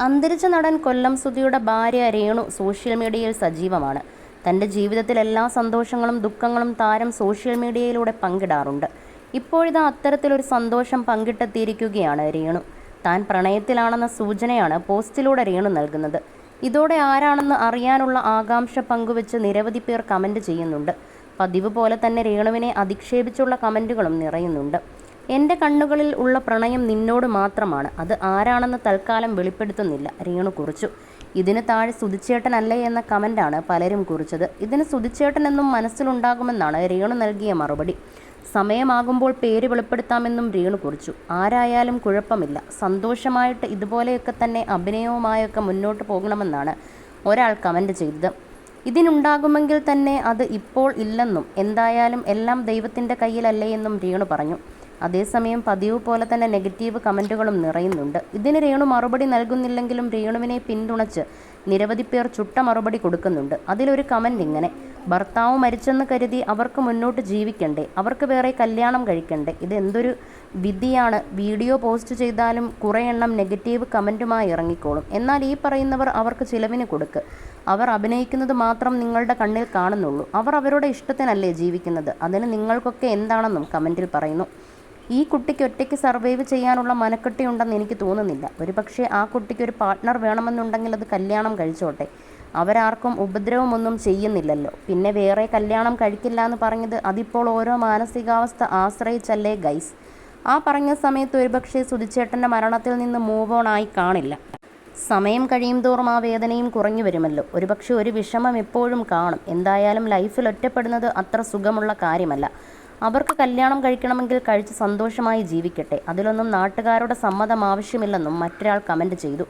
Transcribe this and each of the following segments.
അന്തരിച്ച നടൻ കൊല്ലം സുധിയുടെ ഭാര്യ രേണു സോഷ്യൽ മീഡിയയിൽ സജീവമാണ്. തന്റെ ജീവിതത്തിൽ എല്ലാ സന്തോഷങ്ങളും ദുഃഖങ്ങളും താരം സോഷ്യൽ മീഡിയയിലൂടെ പങ്കിടാറുണ്ട്. ഇപ്പോഴിതാ അത്തരത്തിലൊരു സന്തോഷം പങ്കിട്ടെത്തിയിരിക്കുകയാണ് രേണു. താൻ പ്രണയത്തിലാണെന്ന സൂചനയാണ് പോസ്റ്റിലൂടെ രേണു നൽകുന്നത്. ഇതോടെ ആരാണെന്ന് അറിയാനുള്ള ആകാംക്ഷ പങ്കുവെച്ച് നിരവധി പേർ കമന്റ് ചെയ്യുന്നുണ്ട്. പതിവ് പോലെ തന്നെ രേണുവിനെ അധിക്ഷേപിച്ചുള്ള കമന്റുകളും നിറയുന്നുണ്ട്. എന്റെ കണ്ണുകളിൽ ഉള്ള പ്രണയം നിന്നോട് മാത്രമാണ്. അത് ആരാണെന്ന് തൽക്കാലം വെളിപ്പെടുത്തുന്നില്ല. രീണു കുറിച്ചു. ഇതിന് താഴെ സുതിച്ചേട്ടനല്ലേ എന്ന കമന്റാണ് പലരും കുറിച്ചത്. ഇതിന് സുതിച്ചേട്ടൻ എന്നും മനസ്സിലുണ്ടാകുമെന്നാണ് രേണു നൽകിയ മറുപടി. സമയമാകുമ്പോൾ പേര് വെളിപ്പെടുത്താമെന്നും രേണു കുറിച്ചു. ആരായാലും കുഴപ്പമില്ല. സന്തോഷമായിട്ട് ഇതുപോലെയൊക്കെ തന്നെ അഭിനയവുമായൊക്കെ മുന്നോട്ട് പോകണമെന്നാണ് ഒരാൾ കമന്റ് ചെയ്തത്. ഇതിനുണ്ടാകുമെങ്കിൽ തന്നെ അത് ഇപ്പോൾ ഇല്ലെന്നും എന്തായാലും എല്ലാം ദൈവത്തിന്റെ കയ്യിലല്ലേ എന്നും രേണു പറഞ്ഞു. അതേസമയം പതിവ് പോലെ തന്നെ നെഗറ്റീവ് കമന്റുകളും നിറയുന്നുണ്ട്. ഇതിന് രേണു മറുപടി നൽകുന്നില്ലെങ്കിലും രേണുവിനെ പിന്തുണച്ച് നിരവധി പേർ ചുട്ട മറുപടി കൊടുക്കുന്നുണ്ട്. അതിലൊരു കമന്റ് ഇങ്ങനെ ഭർത്താവ് മരിച്ചെന്ന് കരുതി അവർക്ക് മുന്നോട്ട് ജീവിക്കണ്ടേ? അവർക്ക് വേറെ കല്യാണം കഴിക്കണ്ടേ? ഇതെന്തൊരു വിധിയാണ്. വീഡിയോ പോസ്റ്റ് ചെയ്താലും കുറേ എണ്ണം നെഗറ്റീവ് കമന്റുമായി ഇറങ്ങിക്കോളും. എന്നാൽ ഈ പറയുന്നവർ അവർക്ക് ചിലവിന് കൊടുക്ക്. അവർ അഭിനയിക്കുന്നത് മാത്രം നിങ്ങളുടെ കണ്ണിൽ കാണുന്നുള്ളൂ. അവർ അവരുടെ ഇഷ്ടത്തിനല്ലേ ജീവിക്കുന്നത്? അതിന് നിങ്ങൾക്കൊക്കെ എന്താണെന്നും കമന്റിൽ പറയുന്നു. ഈ കുട്ടിക്ക് ഒറ്റയ്ക്ക് സർവൈവ് ചെയ്യാനുള്ള മനക്കെട്ടിയുണ്ടെന്ന് എനിക്ക് തോന്നുന്നില്ല. ഒരു പക്ഷേ ആ കുട്ടിക്ക് ഒരു പാർട്ട്ണർ വേണമെന്നുണ്ടെങ്കിൽ അത് കല്യാണം കഴിച്ചോട്ടെ. അവരാർക്കും ഉപദ്രവമൊന്നും ചെയ്യുന്നില്ലല്ലോ. പിന്നെ വേറെ കല്യാണം കഴിക്കില്ല എന്ന് പറഞ്ഞത് അതിപ്പോൾ ഓരോ മാനസികാവസ്ഥ ആശ്രയിച്ചല്ലേ ഗൈസ് ആ പറഞ്ഞ സമയത്ത് ഒരുപക്ഷെ സുധിച്ചേട്ടന്റെ മരണത്തിൽ നിന്ന് മൂവ് ഓൺ ആയി കാണില്ല. സമയം കഴിയും തോറും ആ വേദനയും കുറഞ്ഞു വരുമല്ലോ. ഒരുപക്ഷെ ഒരു വിഷമം എപ്പോഴും കാണും. എന്തായാലും ലൈഫിൽ ഒറ്റപ്പെടുന്നത് അത്ര സുഖമുള്ള കാര്യമല്ല. അവർക്ക് കല്യാണം കഴിക്കണമെങ്കിൽ കഴിച്ച് സന്തോഷമായി ജീവിക്കട്ടെ. അതിലൊന്നും നാട്ടുകാരുടെ സമ്മതം ആവശ്യമില്ലെന്നും മറ്റൊരാൾ കമന്റ് ചെയ്തു.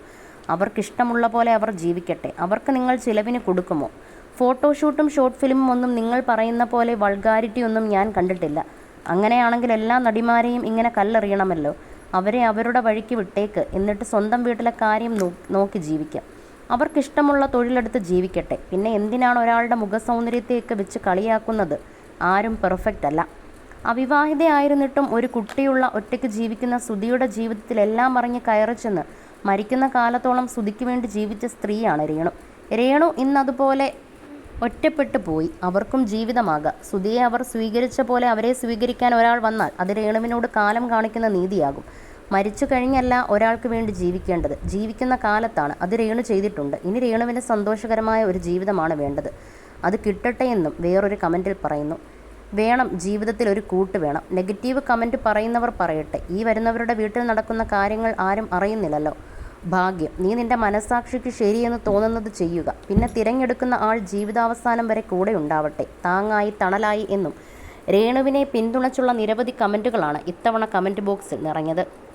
അവർക്കിഷ്ടമുള്ള പോലെ അവർ ജീവിക്കട്ടെ. അവർക്ക് നിങ്ങൾ ചിലവിന് കൊടുക്കുമോ? ഫോട്ടോഷൂട്ടും ഷോർട്ട് ഫിലിമും ഒന്നും നിങ്ങൾ പറയുന്ന പോലെ വൾഗാരിറ്റി ഒന്നും ഞാൻ കണ്ടിട്ടില്ല. അങ്ങനെയാണെങ്കിൽ എല്ലാ നടിമാരെയും ഇങ്ങനെ കല്ലെറിയണമല്ലോ. അവരെ അവരുടെ വഴിക്ക് വിട്ടേക്ക്. എന്നിട്ട് സ്വന്തം വീട്ടിലെ കാര്യം നോക്കി ജീവിക്കാം. അവർക്കിഷ്ടമുള്ള തൊഴിലെടുത്ത് ജീവിക്കട്ടെ. പിന്നെ എന്തിനാണ് ഒരാളുടെ മുഖസൗന്ദര്യത്തെയൊക്കെ വെച്ച് കളിയാക്കുന്നത്? ആരും പെർഫെക്റ്റ് അല്ല. അവിവാഹിതയായിരുന്നിട്ടും ഒരു കുട്ടിയുള്ള ഒറ്റയ്ക്ക് ജീവിക്കുന്ന സുധിയുടെ ജീവിതത്തിൽ എല്ലാം അറിഞ്ഞ് കയറിച്ചെന്ന് മരിക്കുന്ന കാലത്തോളം സുധിക്ക് വേണ്ടി ജീവിച്ച സ്ത്രീയാണ് രേണു. രേണു ഇന്നതുപോലെ ഒറ്റപ്പെട്ടു പോയി. അവർക്കും ജീവിതമാകാം. സുധിയെ അവർ സ്വീകരിച്ച പോലെ അവരെ സ്വീകരിക്കാൻ ഒരാൾ വന്നാൽ അത് രേണുവിനോട് കാലം കാണിക്കുന്ന നീതിയാകും. മരിച്ചു കഴിഞ്ഞല്ല ഒരാൾക്ക് വേണ്ടി ജീവിക്കേണ്ടത്. ജീവിക്കുന്ന കാലത്താണ് അത് രേണു ചെയ്തിട്ടുണ്ട്. ഇനി രേണുവിന് സന്തോഷകരമായ ഒരു ജീവിതമാണ് വേണ്ടത്. അത് കിട്ടട്ടെ എന്നും വേറൊരു കമന്റിൽ പറയുന്നു. വേണം ജീവിതത്തിൽ ഒരു കൂട്ട് വേണം. നെഗറ്റീവ് കമന്റ് പറയുന്നവർ പറയട്ടെ. ഈ വരുന്നവരുടെ വീട്ടിൽ നടക്കുന്ന കാര്യങ്ങൾ ആരും അറിയുന്നില്ലല്ലോ. ഭാഗ്യം നീ നിന്റെ മനസാക്ഷിക്ക് ശരിയെന്ന് തോന്നുന്നത് ചെയ്യുക. പിന്നെ തിരഞ്ഞെടുക്കുന്ന ആൾ ജീവിതാവസാനം വരെ കൂടെ ഉണ്ടാവട്ടെ. താങ്ങായി തണലായി എന്നും. രേണുവിനെ പിന്തുണച്ചുള്ള നിരവധി കമന്റുകളാണ് ഇത്തവണ കമന്റ് ബോക്സിൽ നിറഞ്ഞത്.